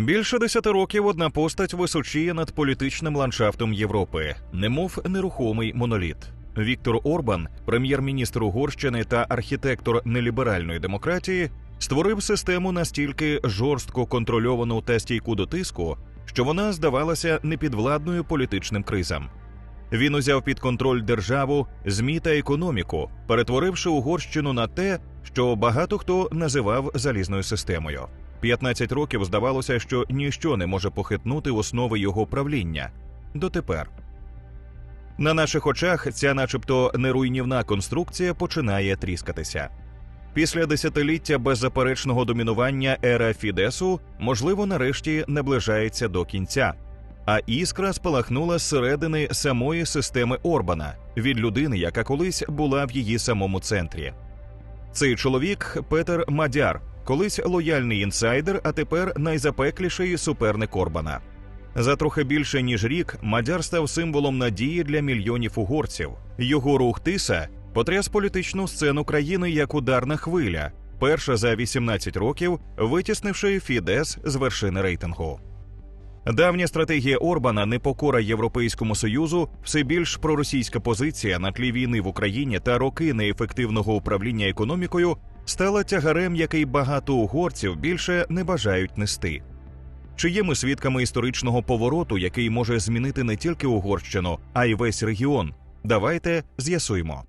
Більше десяти років одна постать височіє над політичним ландшафтом Європи, немов нерухомий моноліт. Віктор Орбан, прем'єр-міністр Угорщини та архітектор неліберальної демократії, створив систему настільки жорстко контрольовану та стійку до тиску, що вона здавалася непідвладною політичним кризам. Він узяв під контроль державу, змі та економіку, перетворивши Угорщину на те, що багато хто називав залізною системою. 15 років здавалося, що ніщо не може похитнути основи його правління дотепер. На наших очах ця, начебто, неруйнівна конструкція починає тріскатися. Після десятиліття беззаперечного домінування ера Фідесу, можливо, нарешті наближається до кінця. А іскра спалахнула зсередини самої системи Орбана від людини, яка колись була в її самому центрі. Цей чоловік Петер Мадяр, колись лояльний інсайдер, а тепер найзапекліший суперник Орбана. За трохи більше ніж рік Мадяр став символом надії для мільйонів угорців. Його рух тиса потряс політичну сцену країни як ударна хвиля, перша за 18 років, витіснивши Фідес з вершини рейтингу. Давня стратегія Орбана непокора Європейському Союзу, все більш проросійська позиція на тлі війни в Україні та роки неефективного управління економікою стала тягарем, який багато угорців більше не бажають нести. Чи є ми свідками історичного повороту, який може змінити не тільки Угорщину, а й весь регіон? Давайте з'ясуємо.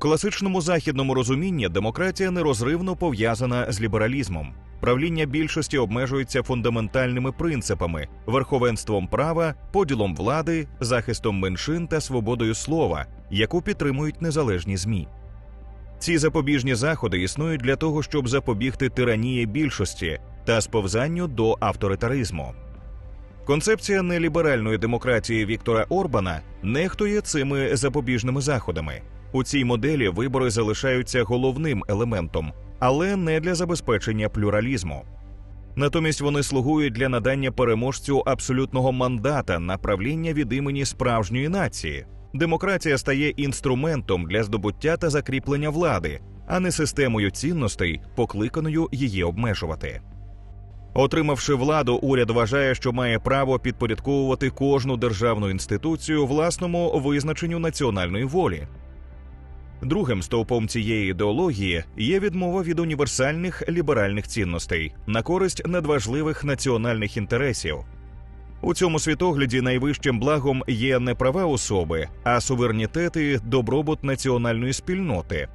Класичному західному розумінні демократія нерозривно пов'язана з лібералізмом. Правління більшості обмежується фундаментальними принципами: верховенством права, поділом влади, захистом меншин та свободою слова, яку підтримують незалежні змі. Ці запобіжні заходи існують для того, щоб запобігти тиранії більшості та сповзанню до авторитаризму. Концепція неліберальної демократії Віктора Орбана нехтує цими запобіжними заходами. У цій моделі вибори залишаються головним елементом, але не для забезпечення плюралізму. Натомість вони слугують для надання переможцю абсолютного мандата на правління від імені справжньої нації. Демократія стає інструментом для здобуття та закріплення влади, а не системою цінностей, покликаною її обмежувати. Отримавши владу, уряд вважає, що має право підпорядковувати кожну державну інституцію власному визначенню національної волі. Другим стовпом цієї ідеології є відмова від універсальних ліберальних цінностей на користь надважливих національних інтересів. У цьому світогляді найвищим благом є не права особи, а суверенітет і добробут національної спільноти.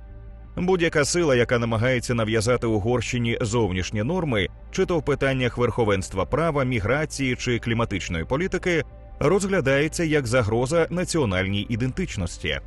Будь-яка сила, яка намагається нав'язати Угорщині зовнішні норми, чи то в питаннях верховенства права, міграції чи кліматичної політики, розглядається як загроза національній ідентичності.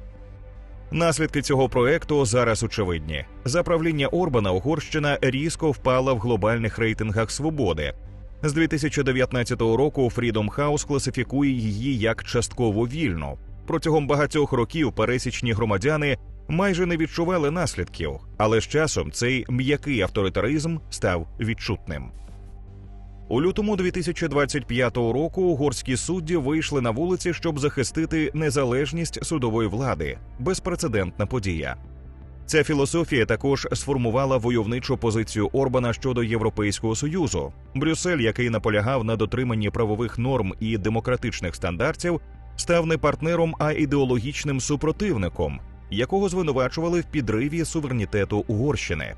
Наслідки цього проекту зараз очевидні. За правління Орбана Угорщина різко впала в глобальних рейтингах свободи. З 2019 року Freedom House класифікує її як частково вільну. Протягом багатьох років пересічні громадяни майже не відчували наслідків, але з часом цей м'який авторитаризм став відчутним. У лютому 2025 року угорські судді вийшли на вулиці, щоб захистити незалежність судової влади безпрецедентна подія. Ця філософія також сформувала войовничу позицію Орбана щодо Європейського союзу. Брюссель, який наполягав на дотриманні правових норм і демократичних стандартів, став не партнером, а ідеологічним супротивником, якого звинувачували в підриві суверенітету Угорщини.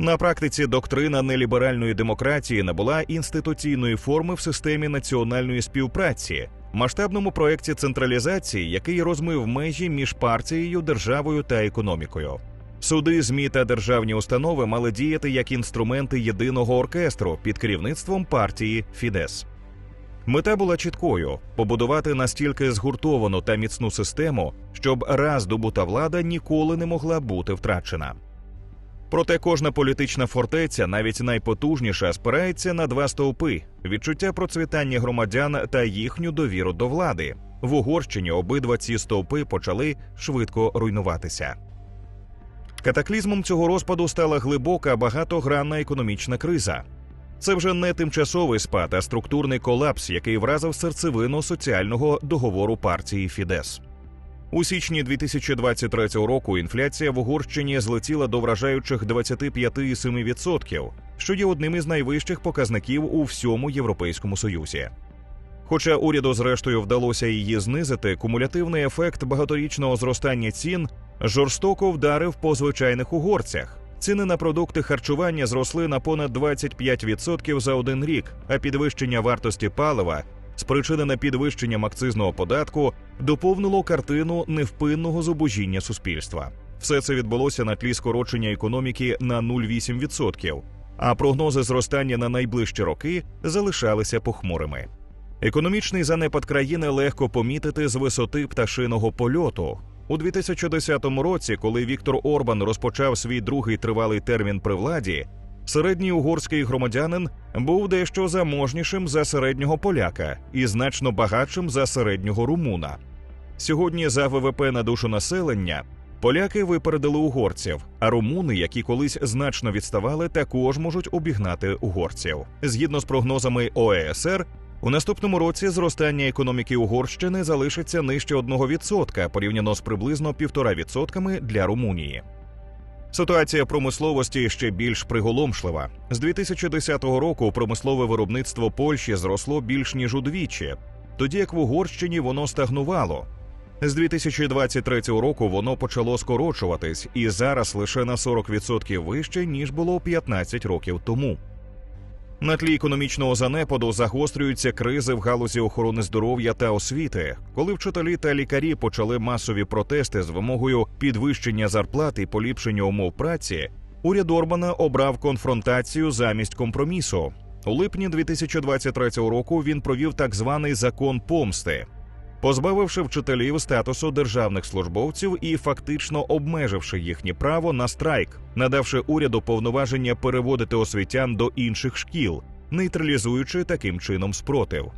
На практиці доктрина неліберальної демократії набула інституційної форми в системі національної співпраці, масштабному проєкті централізації, який розмив межі між партією, державою та економікою. Суди, змі та державні установи мали діяти як інструменти єдиного оркестру під керівництвом партії Фідес. Мета була чіткою побудувати настільки згуртовану та міцну систему, щоб раз добута влада ніколи не могла бути втрачена. Проте кожна політична фортеця, навіть найпотужніша, спирається на два стовпи: відчуття процвітання громадян та їхню довіру до влади. В Угорщині обидва ці стовпи почали швидко руйнуватися. Катаклізмом цього розпаду стала глибока багатогранна економічна криза. Це вже не тимчасовий спад, а структурний колапс, який вразив серцевину соціального договору партії Фідес. У січні 2023 року інфляція в Угорщині злетіла до вражаючих 25,7%, що є одним із найвищих показників у всьому Європейському Союзі. Хоча уряду, зрештою, вдалося її знизити, кумулятивний ефект багаторічного зростання цін жорстоко вдарив по звичайних угорцях. Ціни на продукти харчування зросли на понад 25% за один рік, а підвищення вартості палива, спричинене підвищенням акцизного податку, доповнило картину невпинного зубожіння суспільства. Все це відбулося на тлі скорочення економіки на 0,8%, а прогнози зростання на найближчі роки залишалися похмурими. Економічний занепад країни легко помітити з висоти пташиного польоту. У 2010 році, коли Віктор Орбан розпочав свій другий тривалий термін при владі, середній угорський громадянин був дещо заможнішим за середнього поляка і значно багатшим за середнього румуна. Сьогодні за ВВП на душу населення поляки випередили угорців, а румуни, які колись значно відставали, також можуть обігнати угорців. Згідно з прогнозами ОЕСР, у наступному році зростання економіки Угорщини залишиться нижче 1% порівняно з приблизно 1,5% для Румунії. Ситуація промисловості ще більш приголомшлива. З 2010 року промислове виробництво Польщі зросло більш ніж удвічі, тоді як в Угорщині воно стагнувало. З 2023 року воно почало скорочуватись і зараз лише на 40% вище ніж було 15 років тому. На тлі економічного занепаду загострюються кризи в галузі охорони здоров'я та освіти, коли вчителі та лікарі почали масові протести з вимогою підвищення зарплат і поліпшення умов праці. Уряд Орбана обрав конфронтацію замість компромісу. У липні 2023 року він провів так званий закон помсти, позбавивши вчителів статусу державних службовців і фактично обмеживши їхнє право на страйк, надавши уряду повноваження переводити освітян до інших шкіл, нейтралізуючи таким чином спротив.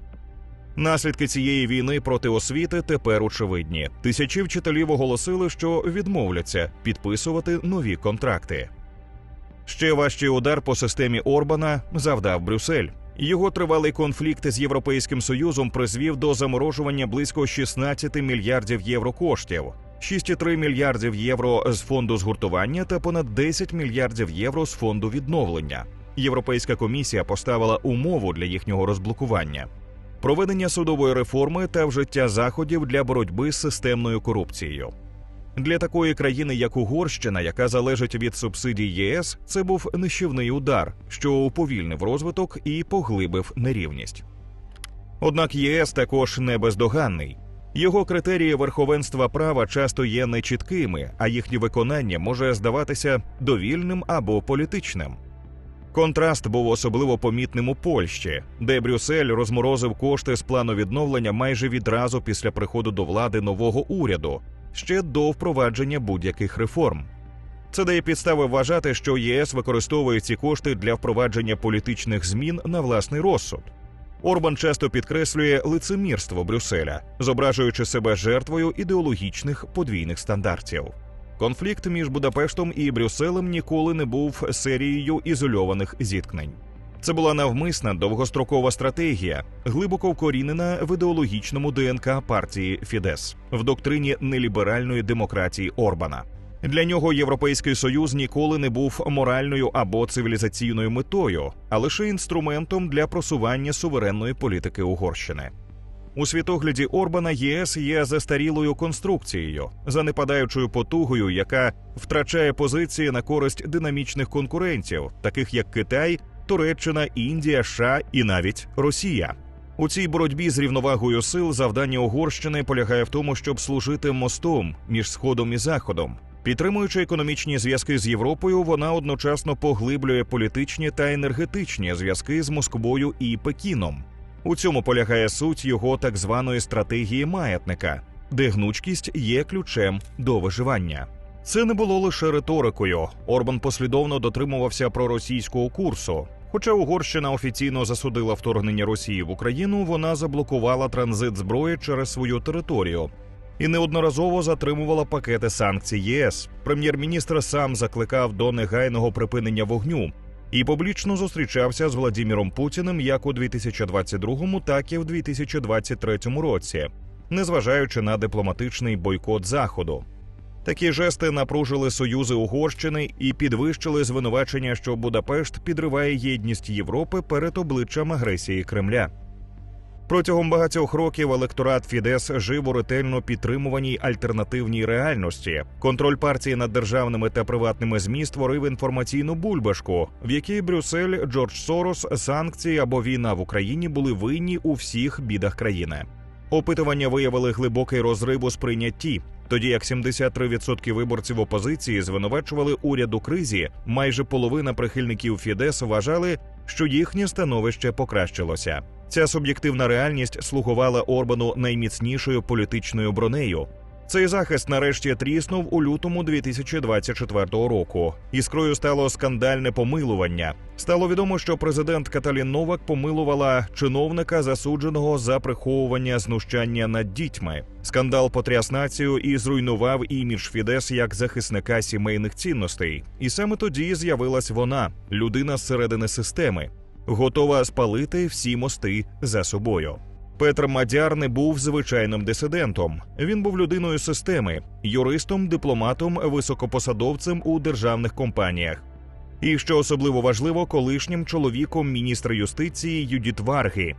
Наслідки цієї війни проти освіти тепер очевидні. Тисячі вчителів оголосили, що відмовляться підписувати нові контракти. Ще важчий удар по системі Орбана завдав Брюссель. Його тривалий конфлікт з європейським союзом призвів до заморожування близько 16 мільярдів євро коштів, 6,3 мільярдів євро з фонду згуртування та понад 10 мільярдів євро з фонду відновлення. Європейська комісія поставила умову для їхнього розблокування. Проведення судової реформи та вжиття заходів для боротьби з системною корупцією для такої країни, як Угорщина, яка залежить від субсидій ЄС, це був нищівний удар, що уповільнив розвиток і поглибив нерівність. Однак ЄС також не бездоганний. Його критерії верховенства права часто є нечіткими, а їхнє виконання може здаватися довільним або політичним. Контраст був особливо помітним у Польщі, де Брюссель розморозив кошти з плану відновлення майже відразу після приходу до влади нового уряду, ще до впровадження будь-яких реформ. Це дає підстави вважати, що ЄС використовує ці кошти для впровадження політичних змін на власний розсуд. Орбан часто підкреслює лицемірство Брюсселя, зображуючи себе жертвою ідеологічних подвійних стандартів. Конфлікт між Будапештом і Брюсселем ніколи не був серією ізольованих зіткнень. Це була навмисна довгострокова стратегія, глибоко вкорінена в ідеологічному ДНК партії Фідес в доктрині неліберальної демократії Орбана. Для нього європейський союз ніколи не був моральною або цивілізаційною метою, а лише інструментом для просування суверенної політики Угорщини. У світогляді Орбана ЄС є застарілою конструкцією, занепадаючою потугою, яка втрачає позиції на користь динамічних конкурентів, таких як Китай, Туреччина, Індія, США і навіть Росія. У цій боротьбі з рівновагою сил завдання Угорщини полягає в тому, щоб служити мостом між сходом і заходом. Підтримуючи економічні зв'язки з Європою, вона одночасно поглиблює політичні та енергетичні зв'язки з Москвою і Пекіном. У цьому полягає суть його так званої стратегії маятника, де гнучкість є ключем до виживання. Це не було лише риторикою. Орбан послідовно дотримувався проросійського курсу. Хоча Угорщина офіційно засудила вторгнення Росії в Україну, вона заблокувала транзит зброї через свою територію. і неодноразово затримувала пакети санкцій ЄС. Прем'єр-міністр сам закликав до негайного припинення вогню і публічно зустрічався з Владіміром Путіним як у 2022, так і в 2023 році, незважаючи на дипломатичний бойкот заходу. Такі жести напружили союзи Угорщини і підвищили звинувачення, що Будапешт підриває єдність Європи перед обличчям агресії Кремля. Протягом багатьох років електорат Фідес жив у ретельно підтримуваній альтернативній реальності. Контроль партії над державними та приватними змі створив інформаційну бульбашку, в якій Брюссель, Джордж Сорос, санкції або війна в Україні були винні у всіх бідах країни. Опитування виявили глибокий розрив у сприйнятті. Тоді як 73% виборців опозиції звинувачували уряд у кризі, майже половина прихильників Фідес вважали, що їхнє становище покращилося. Ця суб'єктивна реальність слугувала Орбану найміцнішою політичною бронею. Цей захист нарешті тріснув у лютому 2024 року. Іскрою стало скандальне помилування. Стало відомо, що президент Каталін Новак помилувала чиновника, засудженого за приховування знущання над дітьми. Скандал потряс націю і зруйнував імідж Фідес як захисника сімейних цінностей. І саме тоді з'явилась вона, людина зсередини системи, готова спалити всі мости за собою. Петр Мадяр не був звичайним дисидентом. Він був людиною системи, юристом, дипломатом, високопосадовцем у державних компаніях. І що особливо важливо, колишнім чоловіком міністра юстиції Юдіт Варги,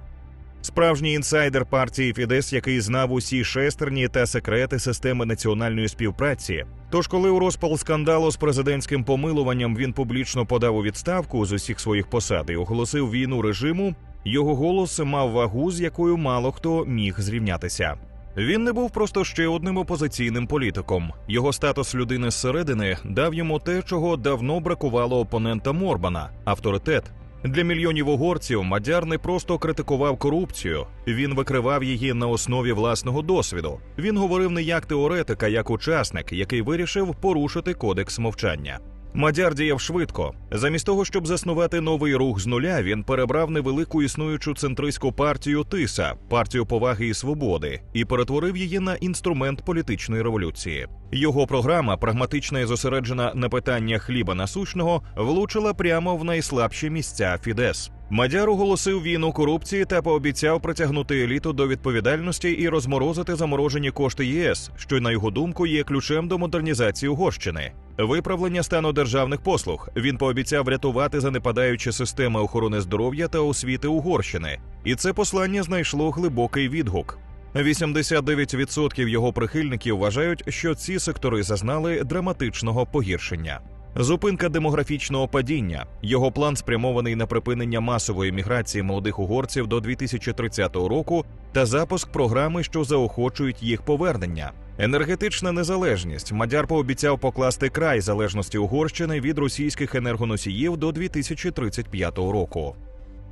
справжній інсайдер партії Фідес, який знав усі шестерні та секрети системи національної співпраці. Тож, коли у розпал скандалу з президентським помилуванням він публічно подав у відставку з усіх своїх посад і оголосив війну режиму. Його голос мав вагу, з якою мало хто міг зрівнятися. Він не був просто ще одним опозиційним політиком. Його статус людини зсередини дав йому те, чого давно бракувало опонентам Орбана авторитет. Для мільйонів угорців Мадяр не просто критикував корупцію, він викривав її на основі власного досвіду. Він говорив не як теоретик, а як учасник, який вирішив порушити кодекс мовчання. Мадяр діяв швидко. Замість того, щоб заснувати новий рух з нуля, він перебрав невелику існуючу центристську партію Тиса, партію поваги і свободи, і перетворив її на інструмент політичної революції. Його програма, прагматична і зосереджена на питаннях хліба насущного, влучила прямо в найслабші місця Фідес. Мадяр оголосив війну корупції та пообіцяв притягнути еліту до відповідальності і розморозити заморожені кошти ЄС, що на його думку є ключем до модернізації Угорщини. Виправлення стану державних послуг він пообіцяв врятувати занепадаючі системи охорони здоров'я та освіти Угорщини, і це послання знайшло глибокий відгук. 89% його прихильників вважають, що ці сектори зазнали драматичного погіршення. Зупинка демографічного падіння. Його план спрямований на припинення масової міграції молодих угорців до 2030 року та запуск програми, що заохочують їх повернення. Енергетична незалежність. Мадяр пообіцяв покласти край залежності Угорщини від російських енергоносіїв до 2035 року.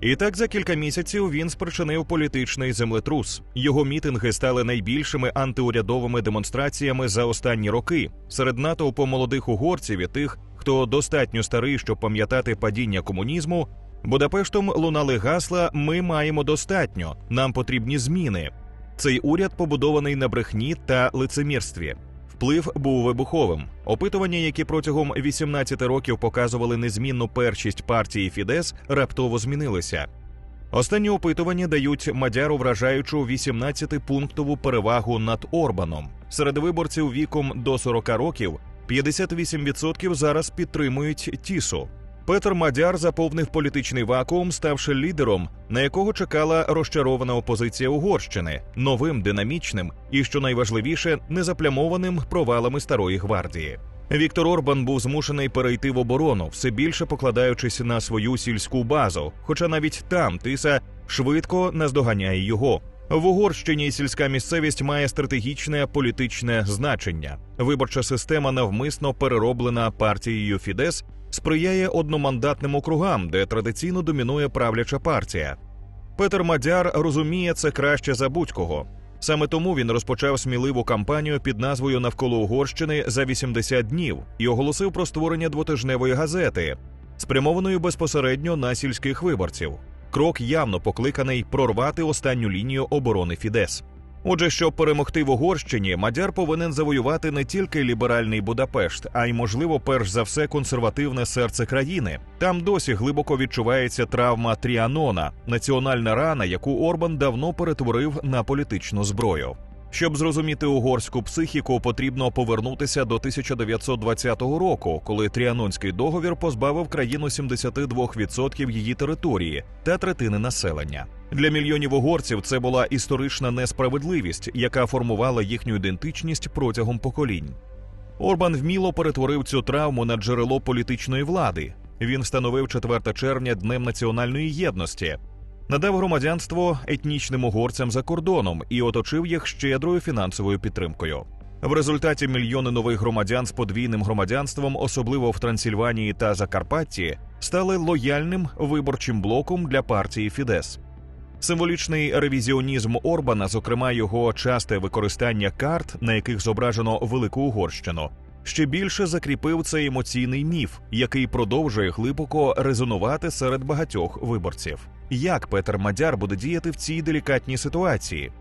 І так за кілька місяців він спричинив політичний землетрус. Його мітинги стали найбільшими антиурядовими демонстраціями за останні роки серед натовпу молодих угорців і тих, хто достатньо старий, щоб пам'ятати падіння комунізму. Будапештом лунали гасла Ми маємо достатньо, нам потрібні зміни. Цей уряд побудований на брехні та лицемірстві. Вплив був вибуховим. Опитування, які протягом 18 років показували незмінну першість партії Фідес, раптово змінилися. Останні опитування дають Мадяру вражаючу 18-пунктову перевагу над Орбаном. Серед виборців віком до 40 років 58% зараз підтримують Тісу. Петр Мадяр заповнив політичний вакуум, ставши лідером, на якого чекала розчарована опозиція Угорщини, новим, динамічним і, що найважливіше, незаплямованим провалами старої гвардії. Віктор Орбан був змушений перейти в оборону, все більше покладаючись на свою сільську базу. Хоча навіть там тиса швидко наздоганяє його. В Угорщині сільська місцевість має стратегічне політичне значення. Виборча система навмисно перероблена партією Фідес сприяє одномандатним округам, де традиційно домінує правляча партія. Петер Мадяр розуміє це краще за будь-кого. Саме тому він розпочав сміливу кампанію під назвою Навколо Угорщини за 80 днів і оголосив про створення двотижневої газети, спрямованої безпосередньо на сільських виборців. Крок явно покликаний прорвати останню лінію оборони Фідес. Отже, щоб перемогти в Угорщині, Мадяр повинен завоювати не тільки ліберальний Будапешт, а й, можливо, перш за все, консервативне серце країни. Там досі глибоко відчувається травма Тріанона, національна рана, яку Орбан давно перетворив на політичну зброю. Щоб зрозуміти угорську психіку, потрібно повернутися до 1920 року, коли Тріанонський договір позбавив країну 72% її території та третини населення. Для мільйонів угорців це була історична несправедливість, яка формувала їхню ідентичність протягом поколінь. Орбан вміло перетворив цю травму на джерело політичної влади. Він встановив 4 червня днем національної єдності, надав громадянство етнічним угорцям за кордоном і оточив їх щедрою фінансовою підтримкою. В результаті мільйони нових громадян з подвійним громадянством, особливо в Трансильванії та Закарпатті, стали лояльним виборчим блоком для партії Фідес. Символічний ревізіонізм Орбана, зокрема його часте використання карт, на яких зображено велику Угорщину, ще більше закріпив цей емоційний міф, який продовжує глибоко резонувати серед багатьох виборців. Як Петер Мадяр буде діяти в цій делікатній ситуації?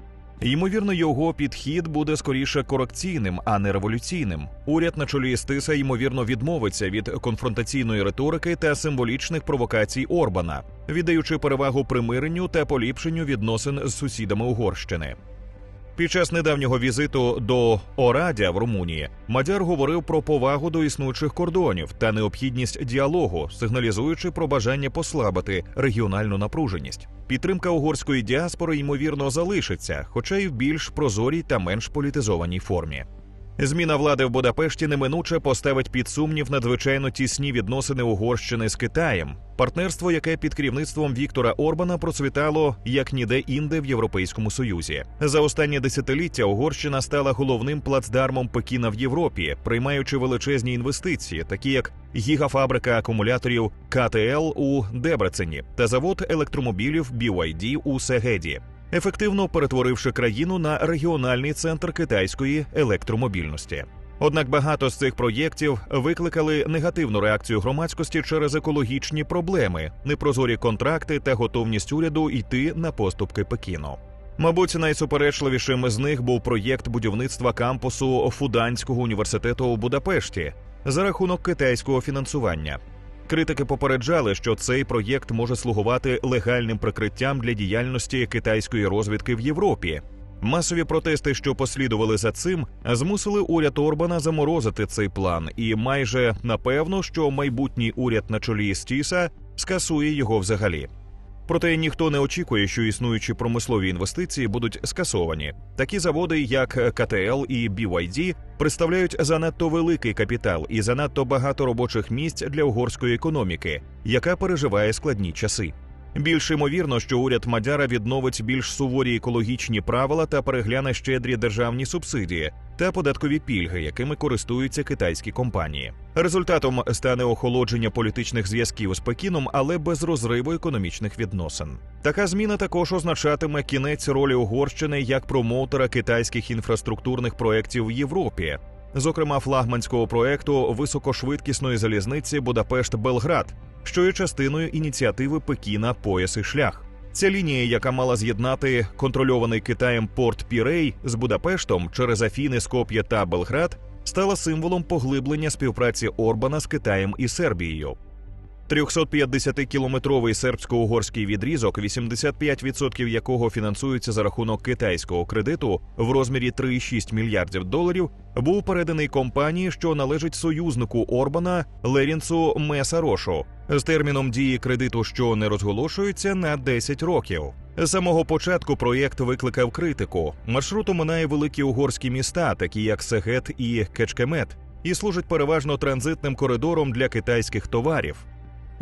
Ймовірно, його підхід буде скоріше корекційним, а не революційним. Уряд на чолі з ймовірно відмовиться від конфронтаційної риторики та символічних провокацій Орбана, віддаючи перевагу примиренню та поліпшенню відносин з сусідами Угорщини. Під час недавнього візиту до Орадя в Румунії Мадяр говорив про повагу до існуючих кордонів та необхідність діалогу, сигналізуючи про бажання послабити регіональну напруженість. Підтримка угорської діаспори ймовірно залишиться, хоча й в більш прозорій та менш політизованій формі. Зміна влади в Будапешті неминуче поставить під сумнів надзвичайно тісні відносини Угорщини з Китаєм, партнерство, яке під керівництвом Віктора Орбана процвітало як ніде інде в Європейському Союзі. За останні десятиліття Угорщина стала головним плацдармом Пекіна в Європі, приймаючи величезні інвестиції, такі як гігафабрика акумуляторів КТЛ у Дебрецені та завод електромобілів BYD у Сегеді ефективно перетворивши країну на регіональний центр китайської електромобільності. Однак багато з цих проєктів викликали негативну реакцію громадськості через екологічні проблеми, непрозорі контракти та готовність уряду йти на поступки Пекіну. Мабуть, найсуперечливішим з них був проєкт будівництва кампусу Фуданського університету у Будапешті за рахунок китайського фінансування. Критики попереджали, що цей проєкт може слугувати легальним прикриттям для діяльності китайської розвідки в Європі. Масові протести, що послідували за цим, змусили уряд Орбана заморозити цей план, і майже напевно, що майбутній уряд на чолі Стіса скасує його взагалі. Проте ніхто не очікує, що існуючі промислові інвестиції будуть скасовані. Такі заводи, як КТЛ і BYD, представляють занадто великий капітал і занадто багато робочих місць для угорської економіки, яка переживає складні часи. Більш ймовірно, що уряд Мадяра відновить більш суворі екологічні правила та перегляне щедрі державні субсидії та податкові пільги, якими користуються китайські компанії. Результатом стане охолодження політичних зв'язків з Пекіном, але без розриву економічних відносин. Така зміна також означатиме кінець ролі Угорщини як промоутера китайських інфраструктурних проєктів в Європі. Зокрема, флагманського проекту високошвидкісної залізниці Будапешт-Белград, що є частиною ініціативи Пекіна Пояс і шлях. Ця лінія, яка мала з'єднати контрольований Китаєм порт Пірей з Будапештом через Афіни, Скоп'є та Белград, стала символом поглиблення співпраці Орбана з Китаєм і Сербією. 350-кілометровий сербсько-угорський відрізок, 85% якого фінансується за рахунок китайського кредиту в розмірі 3,6 мільярдів доларів, був переданий компанії, що належить союзнику Орбана Лерінцу Месарошу, з терміном дії кредиту, що не розголошується, на 10 років. З самого початку проєкт викликав критику. Маршрут оминає великі угорські міста, такі як Сегет і Кечкемет, і служить переважно транзитним коридором для китайських товарів.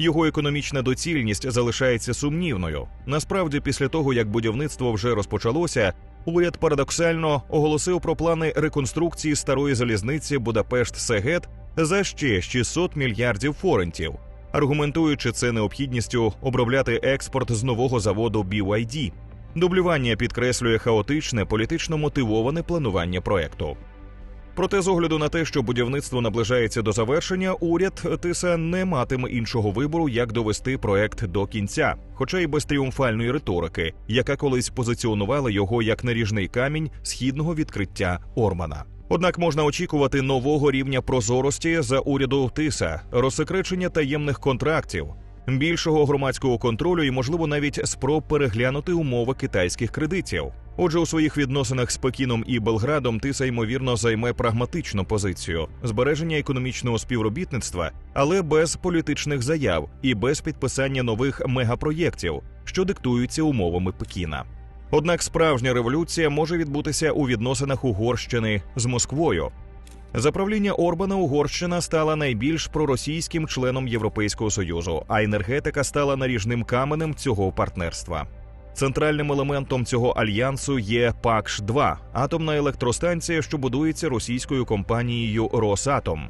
Його економічна доцільність залишається сумнівною. Насправді, після того як будівництво вже розпочалося, уряд парадоксально оголосив про плани реконструкції старої залізниці Будапешт-Сегет за ще 600 мільярдів форентів, аргументуючи це необхідністю обробляти експорт з нового заводу BYD. Дублювання підкреслює хаотичне політично мотивоване планування проекту. Проте, з огляду на те, що будівництво наближається до завершення, уряд Тиса не матиме іншого вибору, як довести проект до кінця, хоча й без тріумфальної риторики, яка колись позиціонувала його як наріжний камінь східного відкриття Ормана. Однак можна очікувати нового рівня прозорості за уряду Тиса, розсекречення таємних контрактів, більшого громадського контролю і, можливо, навіть спроб переглянути умови китайських кредитів. Отже, у своїх відносинах з Пекіном і Белградом Тиса ймовірно займе прагматичну позицію збереження економічного співробітництва, але без політичних заяв і без підписання нових мегапроєктів, що диктуються умовами Пекіна. Однак справжня революція може відбутися у відносинах Угорщини з Москвою. За правління Орбана Угорщина стала найбільш проросійським членом Європейського союзу, а енергетика стала наріжним каменем цього партнерства. Центральним елементом цього альянсу є пакш 2 атомна електростанція, що будується російською компанією Росатом,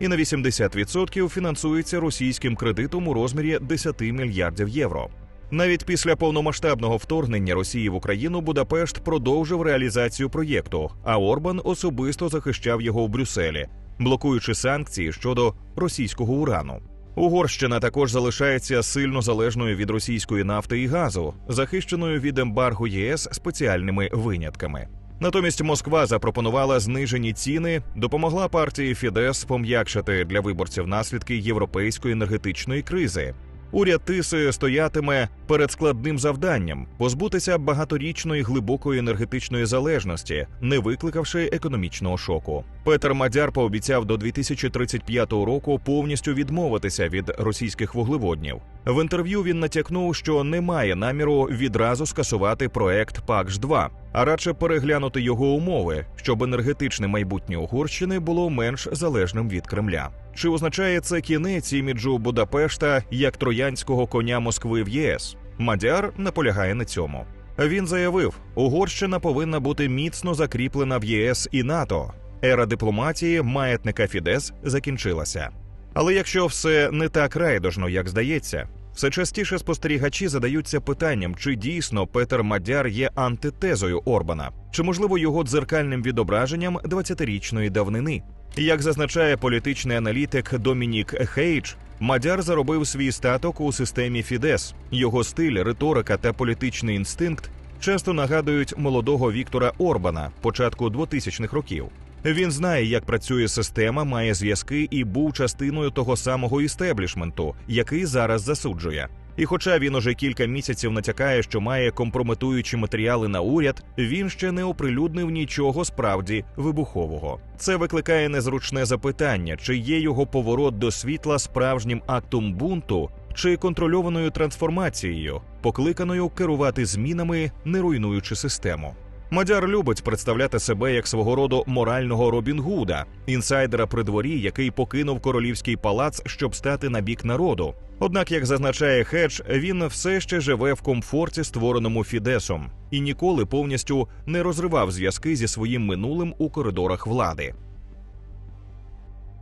і на 80% фінансується російським кредитом у розмірі 10 мільярдів євро. Навіть після повномасштабного вторгнення Росії в Україну Будапешт продовжив реалізацію проєкту, а Орбан особисто захищав його у Брюсселі, блокуючи санкції щодо російського урану. Угорщина також залишається сильно залежною від російської нафти і газу, захищеною від ембаргу ЄС спеціальними винятками. Натомість Москва запропонувала знижені ціни, допомогла партії Фідес пом'якшити для виборців наслідки європейської енергетичної кризи. Уряд Тиси стоятиме перед складним завданням позбутися багаторічної глибокої енергетичної залежності, не викликавши економічного шоку. Петер Мадяр пообіцяв до 2035 року повністю відмовитися від російських вуглеводнів. В інтерв'ю він натякнув, що не має наміру відразу скасувати проект пакш 2 а радше переглянути його умови, щоб енергетичне майбутнє Угорщини було менш залежним від Кремля. Чи означає це кінець іміджу Будапешта як троянського коня Москви в ЄС? Мадяр наполягає на цьому. Він заявив, Угорщина повинна бути міцно закріплена в ЄС і НАТО. Ера дипломатії маятника Фідес закінчилася. Але якщо все не так райдужно, як здається, все частіше спостерігачі задаються питанням, чи дійсно Петер Мадяр є антитезою Орбана, чи можливо його дзеркальним відображенням 20-річної давнини. Як зазначає політичний аналітик Домінік Хейдж, Мадяр заробив свій статок у системі Фідес. Його стиль, риторика та політичний інстинкт часто нагадують молодого Віктора Орбана початку 2000-х років. Він знає, як працює система, має зв'язки і був частиною того самого істеблішменту, який зараз засуджує. І, хоча він уже кілька місяців натякає, що має компрометуючі матеріали на уряд, він ще не оприлюднив нічого справді вибухового. Це викликає незручне запитання, чи є його поворот до світла справжнім актом бунту чи контрольованою трансформацією, покликаною керувати змінами, не руйнуючи систему. Мадяр любить представляти себе як свого роду морального Робін Гуда, інсайдера при дворі, який покинув королівський палац, щоб стати на бік народу. Однак, як зазначає Хедж, він все ще живе в комфорті, створеному Фідесом, і ніколи повністю не розривав зв'язки зі своїм минулим у коридорах влади.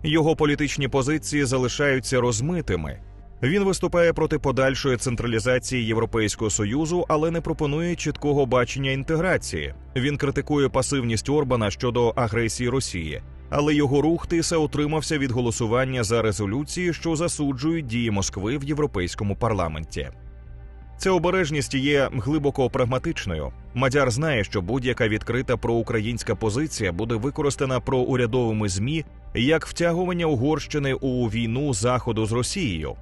Його політичні позиції залишаються розмитими. Він виступає проти подальшої централізації Європейського союзу, але не пропонує чіткого бачення інтеграції. Він критикує пасивність Орбана щодо агресії Росії, але його рух тиса утримався від голосування за резолюції, що засуджують дії Москви в європейському парламенті. Ця обережність є глибоко прагматичною. Мадяр знає, що будь-яка відкрита проукраїнська позиція буде використана проурядовими змі як втягування Угорщини у війну заходу з Росією.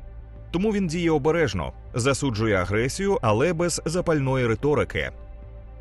Тому він діє обережно, засуджує агресію, але без запальної риторики.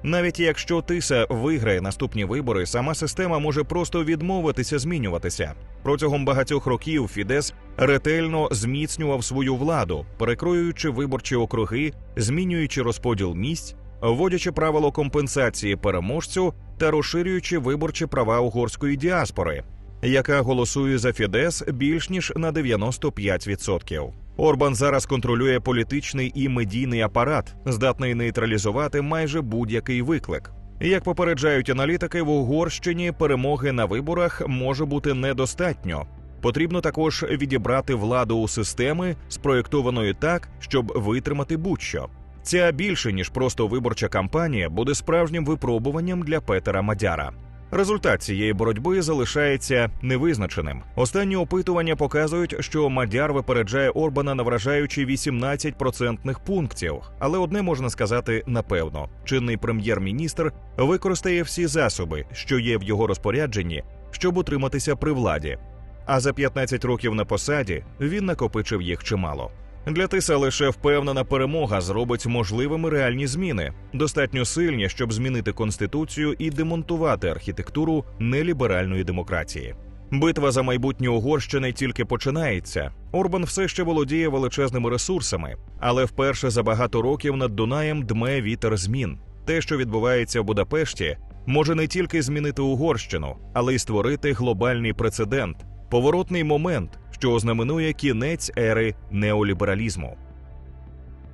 Навіть якщо Тиса виграє наступні вибори, сама система може просто відмовитися змінюватися. Протягом багатьох років Фідес ретельно зміцнював свою владу, перекроюючи виборчі округи, змінюючи розподіл місць, вводячи правило компенсації переможцю та розширюючи виборчі права угорської діаспори, яка голосує за Фідес більш ніж на 95%. Орбан зараз контролює політичний і медійний апарат, здатний нейтралізувати майже будь-який виклик. Як попереджають аналітики, в Угорщині перемоги на виборах може бути недостатньо. Потрібно також відібрати владу у системи, спроєктованої так, щоб витримати будь-що. Ця більше ніж просто виборча кампанія буде справжнім випробуванням для Петера Мадяра. Результат цієї боротьби залишається невизначеним. Останні опитування показують, що Мадяр випереджає Орбана на вражаючі 18 процентних пунктів. Але одне можна сказати напевно: чинний прем'єр-міністр використає всі засоби, що є в його розпорядженні, щоб утриматися при владі. А за 15 років на посаді він накопичив їх чимало. Для Тиса лише впевнена перемога зробить можливими реальні зміни, достатньо сильні, щоб змінити конституцію і демонтувати архітектуру неліберальної демократії. Битва за майбутнє Угорщини тільки починається. Орбан все ще володіє величезними ресурсами, але вперше за багато років над Дунаєм дме вітер змін. Те, що відбувається в Будапешті, може не тільки змінити Угорщину, але й створити глобальний прецедент, поворотний момент, що ознаменує кінець ери неолібералізму.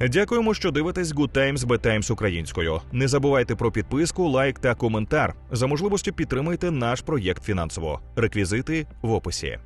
Дякуємо, що дивитесь Good Times Bad Times українською. Не забувайте про підписку, лайк та коментар. За можливості підтримайте наш проєкт фінансово. Реквізити в описі.